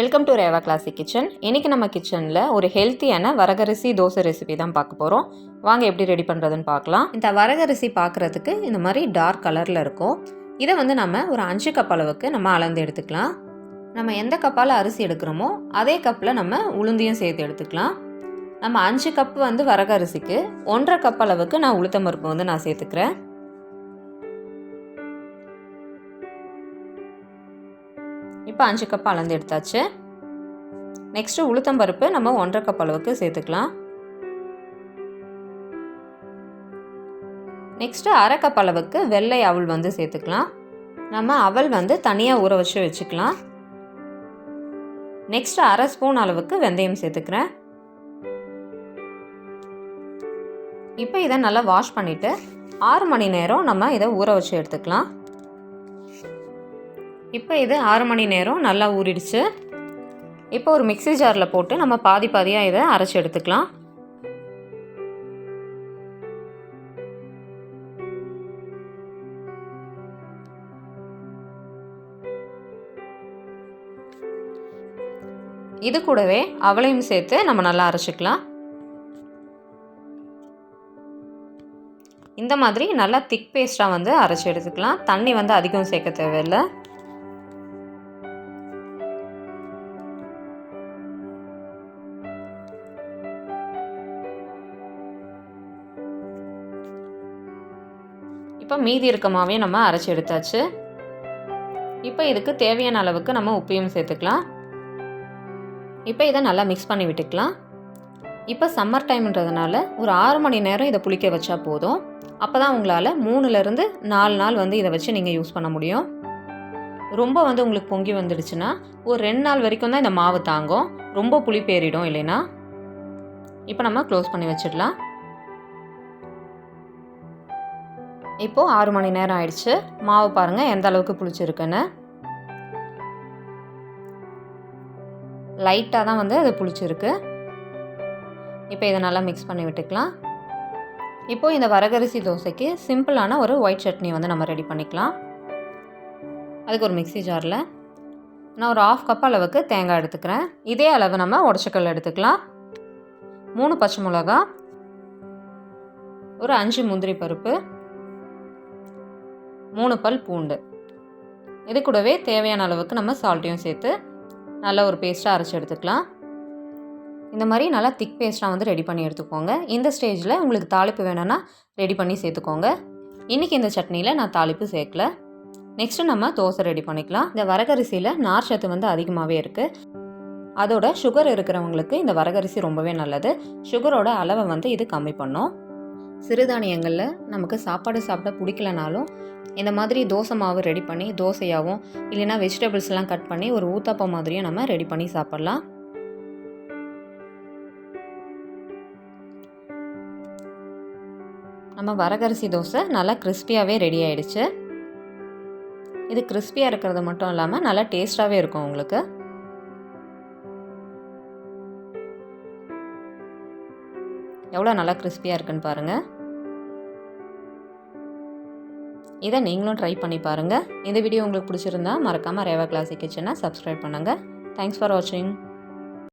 Welcome to Reva classic kitchen இன்றைக்கி நம்ம கிச்சனில் ஒரு ஹெல்த்தியான வரகரிசி தோசை ரெசிபி தான் பார்க்க போகிறோம் வாங்க எப்படி ரெடி பண்ணுறதுன்னு பார்க்கலாம். இந்த வரகரிசி பார்க்குறதுக்கு இந்த மாதிரி டார்க் கலரில் இருக்கும். இதை வந்து நம்ம ஒரு அஞ்சு கப் அளவுக்கு நம்ம அளந்து எடுத்துக்கலாம். நம்ம எந்த கப்பால் அரிசி எடுக்கிறோமோ அதே கப்பில் நம்ம உளுந்தையும் சேர்த்து எடுத்துக்கலாம். நம்ம அஞ்சு கப் வந்து வரகரிசிக்கு ஒன்றரை கப் அளவுக்கு நான் உளுத்தம் பருப்பு வந்து நான் சேர்த்துக்கிறேன். இப்போ அஞ்சு கப் அளந்து எடுத்தாச்சு. நெக்ஸ்ட்டு உளுத்தம்பருப்பு நம்ம ஒன்றரை கப் அளவுக்கு சேர்த்துக்கலாம். நெக்ஸ்ட்டு அரை கப் அளவுக்கு வெள்ளை அவல் வந்து சேர்த்துக்கலாம். நம்ம அவல் வந்து தனியாக ஊற வச்சு வச்சுக்கலாம். நெக்ஸ்ட்டு அரை ஸ்பூன் அளவுக்கு வெந்தயம் சேர்த்துக்கிறேன். இப்போ இதை நல்லா வாஷ் பண்ணிவிட்டு ஆறு மணி நேரம் நம்ம இதை ஊற வச்சு எடுத்துக்கலாம். இப்போ இது ஆறு மணி நேரம் நல்லா ஊறிடுச்சு. இப்போ ஒரு மிக்ஸி ஜாரில் போட்டு நம்ம பாதி பாதியாக இதை அரைச்சி எடுத்துக்கலாம். இது கூடவே அவளையும் சேர்த்து நம்ம நல்லா அரைச்சிக்கலாம். இந்த மாதிரி நல்லா திக் பேஸ்ட்டாக வந்து அரைச்சி எடுத்துக்கலாம். தண்ணி வந்து அதிகம் சேர்க்க தேவையில்லை. இப்போ மீதி இருக்க மாவையும் நம்ம அரைச்சி எடுத்தாச்சு. இப்போ இதுக்கு தேவையான அளவுக்கு நம்ம உப்பையும் சேர்த்துக்கலாம். இப்போ இதை நல்லா மிக்ஸ் பண்ணி விட்டுக்கலாம். இப்போ சம்மர் டைம்ன்றதுனால ஒரு ஆறு மணி நேரம் இதை புளிக்க வச்சா போதும். அப்போ தான் உங்களால் மூணுலேருந்து நாலு நாள் வந்து இதை வச்சு நீங்கள் யூஸ் பண்ண முடியும். ரொம்ப வந்து உங்களுக்கு பொங்கி வந்துடுச்சுன்னா ஒரு ரெண்டு நாள் வரைக்கும் தான் இந்த மாவு தாங்கும். ரொம்ப புளிப்பேறிடும் இல்லைன்னா. இப்போ நம்ம க்ளோஸ் பண்ணி வச்சிடலாம். இப்போது ஆறு மணி நேரம் ஆயிடுச்சு. மாவு பாருங்கள் எந்த அளவுக்கு புளிச்சிருக்குன்னு. லைட்டாக தான் வந்து அது புளிச்சிருக்கு. இப்போ இதை நல்லா மிக்ஸ் பண்ணி விட்டுக்கலாம். இப்போது இந்த வரகரிசி தோசைக்கு சிம்பிளான ஒரு ஒயிட் சட்னி வந்து நம்ம ரெடி பண்ணிக்கலாம். அதுக்கு ஒரு மிக்ஸி ஜாரில் நான் ஒரு ஆஃப் கப் அளவுக்கு தேங்காய் எடுத்துக்கிறேன். இதே அளவு நம்ம உடச்சக்கல் எடுத்துக்கலாம். மூணு பச்சை மிளகா. ஒரு அஞ்சு முந்திரி பருப்பு. மூணு பல் பூண்டு. இது கூடவே தேவையான அளவுக்கு நம்ம சால்ட்டையும் சேர்த்து நல்லா ஒரு பேஸ்ட்டாக அரைச்சி எடுத்துக்கலாம். இந்த மாதிரி நல்லா திக் பேஸ்ட்டாக வந்து ரெடி பண்ணி எடுத்துக்கோங்க. இந்த ஸ்டேஜில் உங்களுக்கு தாளிப்பு வேணும்னா ரெடி பண்ணி சேர்த்துக்கோங்க. இன்றைக்கி இந்த சட்னியில் நான் தாளிப்பு சேர்க்கல. நெக்ஸ்ட்டு நம்ம தோசை ரெடி பண்ணிக்கலாம். இந்த வரகரிசியில் நார் சத்து வந்து அதிகமாகவே இருக்குது அதோட சுகர் இருக்கிறவங்களுக்கு இந்த வரகரிசி ரொம்பவே நல்லது. சுகரோட அளவை வந்து இது கம்மி பண்ணும். சிறுதானியங்களில் நமக்கு சாப்பாடு சாப்பிட பிடிக்கலனாலும் இந்த மாதிரி தோசை மாவு ரெடி பண்ணி தோசையாகவும் இல்லைன்னா வெஜிடபிள்ஸ்லாம் கட் பண்ணி ஒரு ஊத்தாப்பம் மாதிரியும் நம்ம ரெடி பண்ணி சாப்பிட்லாம். நம்ம வரகரிசி தோசை நல்லா கிறிஸ்பியாகவே ரெடி ஆயிடுச்சு. இது கிறிஸ்பியாக இருக்கிறது மட்டும் இல்லாமல் நல்லா டேஸ்ட்டாகவே இருக்கும் உங்களுக்கு. எவ்வளோ நல்லா கிறிஸ்பியாக இருக்குன்னு பாருங்கள் இதை நீங்களும் ட்ரை பண்ணி பாருங்கள் இந்த வீடியோ உங்களுக்கு பிடிச்சிருந்தா மறக்காமல் ரேவா கிளாசிக் கிச்சனை சப்ஸ்கிரைப் பண்ணுங்கள் தேங்க்ஸ் ஃபார் வாட்சிங்